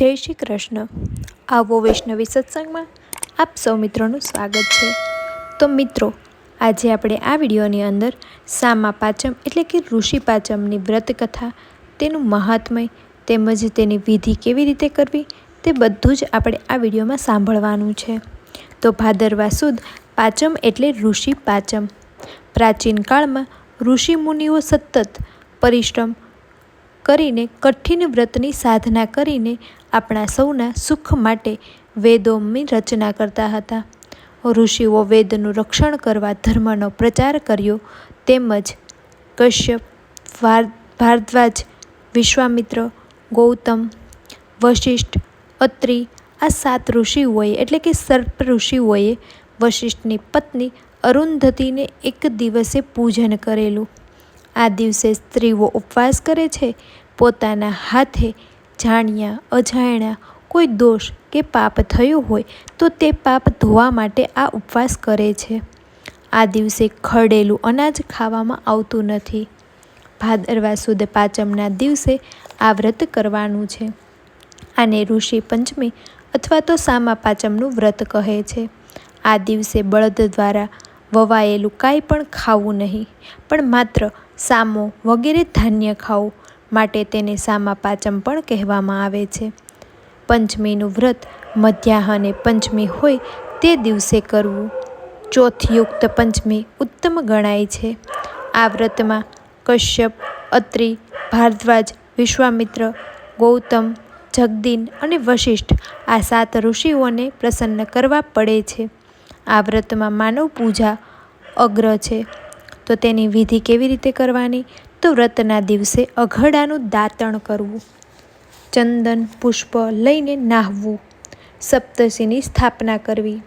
જય શ્રી કૃષ્ણ. આવો વૈષ્ણવી સત્સંગમાં આપ સૌ મિત્રોનું સ્વાગત છે. તો મિત્રો, આજે આપણે આ વિડીયોની અંદર સામા પાચમ એટલે કે ઋષિ પાચમની વ્રત કથા તેનું મહાત્મય તેમજ તેની વિધિ કેવી રીતે કરવી તે બધું જ આપણે આ વિડીયોમાં સાંભળવાનું છે. તો ભાદરવા સુદ પાચમ એટલે ઋષિ પાચમ. પ્રાચીન કાળમાં ઋષિ મુનિઓ સતત પરિશ્રમ કરીને કઠિન વ્રતની સાધના કરીને આપણા સૌના સુખ માટે વેદોની રચના કરતા હતા. ઋષિઓ વેદનું રક્ષણ કરવા ધર્મનો પ્રચાર કર્યો. તેમજ કશ્યપ ભારદ્વાજ, વિશ્વામિત્ર, ગૌતમ, વશિષ્ઠ, અત્રિ આ સાત ઋષિઓએ એટલે કે સર્પ ઋષિઓએ વશિષ્ઠની પત્ની અરુંધતીને એક દિવસે પૂજન કરેલું. આ દિવસે સ્ત્રીઓ ઉપવાસ કરે છે. પોતાના હાથે જાણ્યા, અજાણ્યા કોઈ દોષ કે પાપ થયું હોય તો તે પાપ ધોવા માટે આ ઉપવાસ કરે છે. આ દિવસે ખરડેલું અનાજ ખાવામાં આવતું નથી. ભાદરવા સુદ પાંચમના દિવસે આ વ્રત કરવાનું છે. આને ઋષિ પંચમી અથવા તો સામા પાંચમનું વ્રત કહે છે. આ દિવસે બળદ દ્વારા વવાયેલું કાંઈ પણ ખાવું નહીં, પણ માત્ર સામો વગેરે ધાન્ય ખાવું માટે તેને સામા પાચમ પણ કહેવામાં આવે છે. પંચમીનું વ્રત મધ્યાહને પંચમી હોય તે દિવસે કરવું. ચોથયુક્ત પંચમી ઉત્તમ ગણાય છે. આ વ્રતમાં કશ્યપ, અત્રિ, ભારદ્વાજ, વિશ્વામિત્ર, ગૌતમ, જગદીન અને વશિષ્ઠ આ સાત ઋષિઓને પ્રસન્ન કરવા પડે છે. આ વ્રતમાં માનવ પૂજા અગ્ર છે. તો તેની વિધિ કેવી રીતે કરવાની? તો વ્રતના દિવસે અઘડાનું દાંતણ કરવું. ચંદન પુષ્પ લઈને નાહવું. સપ્તશીની સ્થાપના કરવી.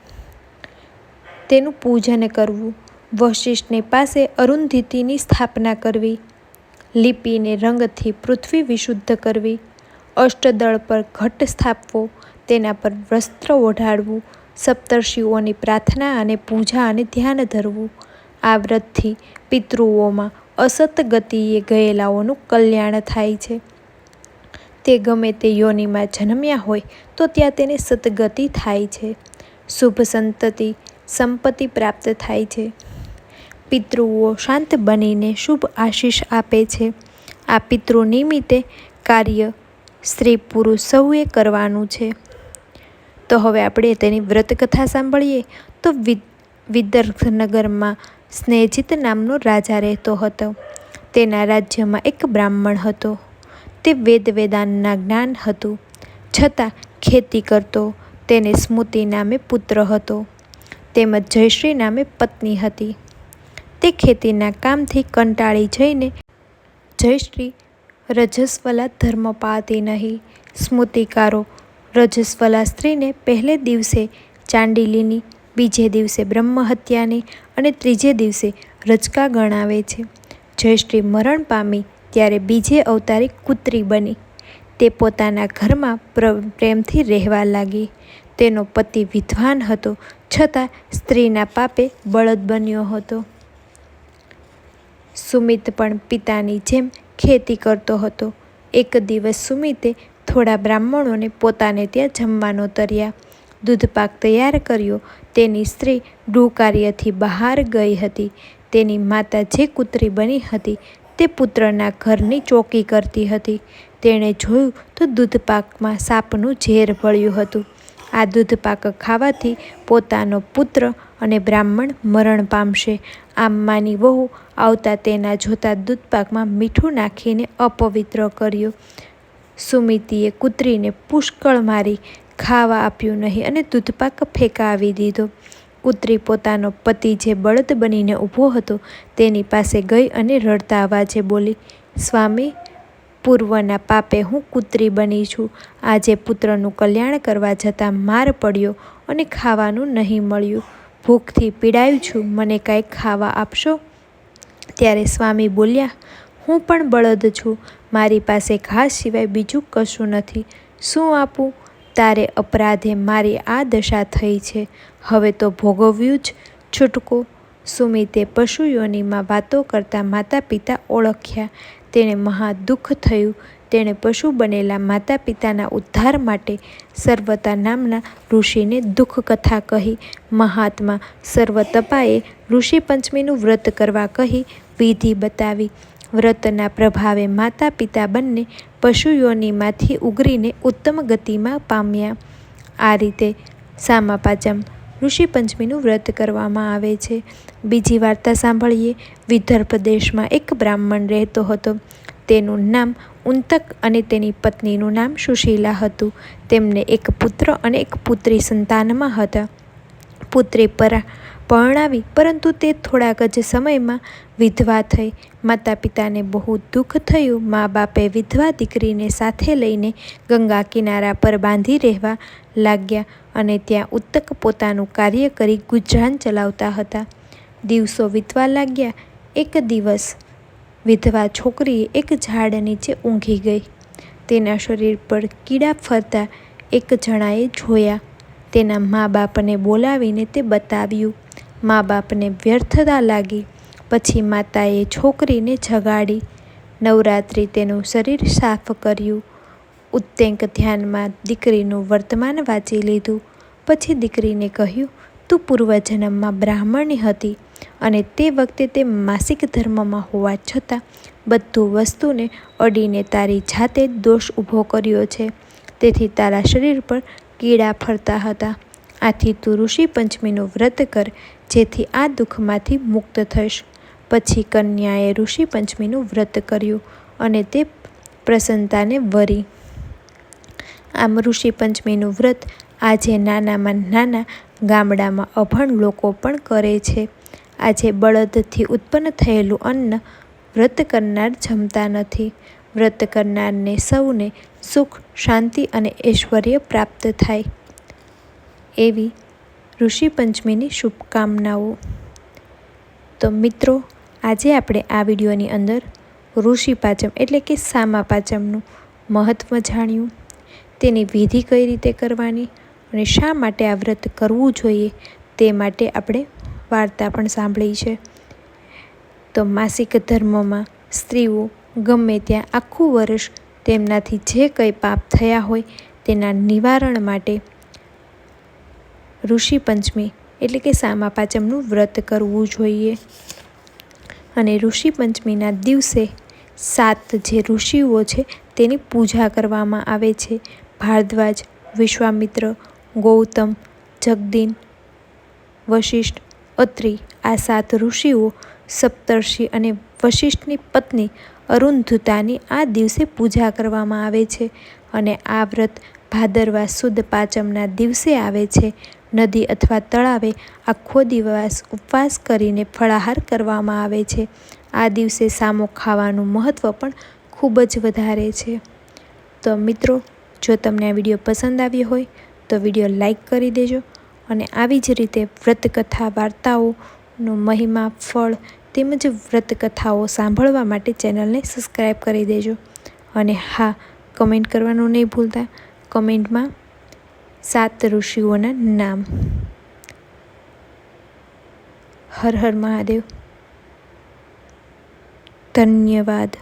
તેનું પૂજન કરવું. વશિષ્ઠની પાસે અરુંધિતિની સ્થાપના કરવી. લિપિને રંગથી પૃથ્વી વિશુદ્ધ કરવી. અષ્ટદળ પર ઘટ સ્થાપવો. તેના પર વસ્ત્ર ઓઢાડવું. સપ્તર્ષિઓની પ્રાર્થના અને પૂજા અને ધ્યાન ધરવું. આ વ્રતથી પિતૃઓમાં અસત ગતિએ ગયેલાઓનું કલ્યાણ થાય છે. તે ગમે તે યોનિમાં જન્મ્યા હોય તો ત્યાં તેને સતગતિ થાય છે. શુભ સંતતિ, સંપત્તિ પ્રાપ્ત થાય છે. પિતૃઓ શાંત બનીને શુભ આશીષ આપે છે. આ પિતૃ નિમિત્તે કાર્ય સ્ત્રી પુરુષ સૌએ કરવાનું છે. તો હવે આપણે તેની વ્રતકથા સાંભળીએ. તો વિદર્ભનગરમાં સ્નેહજીત નામનો રાજા રહેતો હતો. તેના રાજ્યમાં એક બ્રાહ્મણ હતો. તે વેદ વેદાંતના જ્ઞાન હતું. છતાં ખેતી કરતો, તેને સ્મૃતિ નામે પુત્ર હતો. તેમજ જયશ્રી નામે પત્ની હતી. તે ખેતીના કામથી કંટાળી જઈને જયશ્રી રજસ્વલા ધર્મ પાતી નહીં. સ્મૃતિકારો રજસ્વલા સ્ત્રીને પહેલે દિવસે ચાંડીલીની, બીજે દિવસે બ્રહ્મહત્યાની અને ત્રીજે દિવસે રજકા ગણાવે છે. જયશ્રી મરણ પામી ત્યારે બીજે અવતારી કૂતરી બની. તે પોતાના ઘરમાં પ્રેમથી રહેવા લાગી. તેનો પતિ વિદ્વાન હતો, છતાં સ્ત્રીના પાપે બળદ બન્યો હતો. સુમિત પણ પિતાની જેમ ખેતી કરતો હતો. એક દિવસ સુમિતે થોડા બ્રાહ્મણોને પોતાને ત્યાં જમવાનો તર્યા. દૂધપાક તૈયાર કર્યો. તેની સ્ત્રી ગૃહકાર્યથી બહાર ગઈ હતી. તેની માતા જે કૂતરી બની હતી તે પુત્રના ઘરની ચોકી કરતી હતી. તેણે જોયું તો દૂધપાકમાં સાપનું ઝેર ભળ્યું હતું. આ દૂધપાક ખાવાથી પોતાનો પુત્ર અને બ્રાહ્મણ મરણ પામશે. આમ માની વહુ આવતા તેના જોતા દૂધપાકમાં મીઠું નાખીને અપવિત્ર કર્યો. સુમિતિએ કૂતરીને પુષ્કળ મારી ખાવા આપ્યું નહીં અને દૂધપાક ફેંકાવી દીધો. કૂતરી પોતાનો પતિ જે બળદ બનીને ઊભો હતો તેની પાસે ગઈ અને રડતા અવાજે બોલી, સ્વામી, પૂર્વના પાપે હું કૂતરી બની છું. આજે પુત્રનું કલ્યાણ કરવા જતાં માર પડ્યો અને ખાવાનું નહીં મળ્યું. ભૂખથી પીડાયું છું. મને કાંઈ ખાવા આપશો? ત્યારે સ્વામી બોલ્યા, હું પણ બળદ છું. મારી પાસે ઘાસ સિવાય બીજું કશું નથી. શું આપું? તારે અપરાધે મારી આ દશા થઈ છે. હવે તો ભોગવ્યું જ. છૂટકો. સુમિતે પશુઓનીમાં વાતો કરતા માતા પિતા ઓળખ્યા. તેણે મહા દુઃખ થયું. તેણે પશુ બનેલા માતા પિતાના ઉદ્ધાર માટે સર્વતા નામના ઋષિને દુઃખ કથા કહી. મહાત્મા સર્વતપાએ ઋષિ પંચમીનું વ્રત કરવા કહી. વિધિ બતાવી. વ્રતના પ્રભાવે માતા પિતા બંને પશુઓનીમાંથી ઉગરીને ઉત્તમ ગતિમાં પામ્યા. આ રીતે સામા પાચમ ઋષિ પંચમીનું વ્રત કરવામાં આવે છે. બીજી વાર્તા સાંભળીએ. વિદર્ભ દેશમાં એક બ્રાહ્મણ રહેતો હતો. તેનું નામ ઉંતક અને તેની પત્નીનું નામ સુશીલા હતું. તેમને એક પુત્ર અને એક પુત્રી સંતાનમાં હતા. પુત્રી પરા પરણાવી, પરંતુ તે થોડાક જ સમયમાં વિધવા થઈ. માતા પિતાને બહુ દુઃખ થયું. મા બાપે વિધવા દીકરીને સાથે લઈને ગંગા કિનારા પર બાંધી રહેવા લાગ્યા અને ત્યાં ઉત્તક પોતાનું કાર્ય કરી ગુજરાન ચલાવતા હતા. દિવસો વીતવા લાગ્યા. એક દિવસ વિધવા છોકરીએ એક ઝાડ નીચે ઊંઘી ગઈ. તેના શરીર પર કીડા ફરતા એક જણાએ જોયા. તેના મા બાપને બોલાવીને તે બતાવ્યું મા બાપને વ્યર્થતા લાગી. પછી માતાએ છોકરીને જગાડી. નવરાત્રિ તેનું શરીર સાફ કર્યું. ઉત્તેંક ધ્યાનમાં દીકરીનું વર્તમાન વાંચી લીધું. પછી દીકરીને કહ્યું, તું પૂર્વજન્મમાં બ્રાહ્મણી હતી અને તે વખતે તે માસિક ધર્મમાં હોવા છતાં બધું વસ્તુને અડીને તારી જાતે દોષ ઊભો કર્યો છે. તેથી તારા શરીર પર કીડા ફરતા હતા. આથી તું ઋષિ પંચમીનું વ્રત કર, જેથી આ દુઃખમાંથી મુક્ત થઈશ. પછી કન્યાએ ઋષિ પંચમીનું વ્રત કર્યું અને તે પ્રસન્નતાને વરી. આમ ઋષિ પંચમીનું વ્રત આજે નાનામાં નાના ગામડામાં અભણ લોકો પણ કરે છે. આજે બળદથી ઉત્પન્ન થયેલું અન્ન વ્રત કરનાર જમતા નથી. વ્રત કરનારને સૌને સુખ, શાંતિ અને ઐશ્વર્ય પ્રાપ્ત થાય. એવી ઋષિ પંચમીની શુભકામનાઓ. તો મિત્રો, આજે આપણે આ વિડીયોની અંદર ઋષિ પાચમ એટલે કે સામા પાચમનું મહત્ત્વ જાણ્યું, તેની વિધિ કઈ રીતે કરવાની અને શા માટે આ વ્રત કરવું જોઈએ તે માટે આપણે વાર્તા પણ સાંભળી છે. તો માસિક ધર્મમાં સ્ત્રીઓ ગમે ત્યાં આખું વર્ષ તેમનાથી જે કંઈ પાપ થયા હોય તેના નિવારણ માટે ઋષિ પંચમી એટલે કે સામા પાંચમનું વ્રત કરવું જોઈએ. અને ઋષિ પંચમીના દિવસે સાત જે ઋષિઓ છે તેની પૂજા કરવામાં આવે છે. ભારદ્વાજ, વિશ્વામિત્ર, ગૌતમ, જગદીન, વશિષ્ઠ, અત્રિ આ સાત ઋષિઓ સપ્તર્ષિ અને વશિષ્ઠની પત્ની અરુંધુતાની આ દિવસે પૂજા કરવામાં આવે છે. અને આ વ્રત ભાદરવા સુદ પાંચમના દિવસે આવે છે. નદી અથવા તળાવે આખો દિવસ ઉપવાસ કરીને ફળાહાર કરવામાં આવે છે. આ દિવસે સામો ખાવાનું મહત્ત્વ પણ ખૂબ જ વધારે છે. તો મિત્રો, જો તમને આ વીડિયો પસંદ આવ્યો હોય, તો વીડિયો લાઈક કરી દેજો અને આવી જ રીતે વ્રતકથા, વાર્તાઓનો મહિમા, ફળ તેમજ વ્રતકથાઓ સાંભળવા માટે ચેનલને સબસ્ક્રાઈબ કરી દેજો. અને હા, કમેન્ટ કરવાનું નહીં ભૂલતા. કમેન્ટમાં સાત ઋષિઓના નામ. હર હર મહાદેવ. ધન્યવાદ.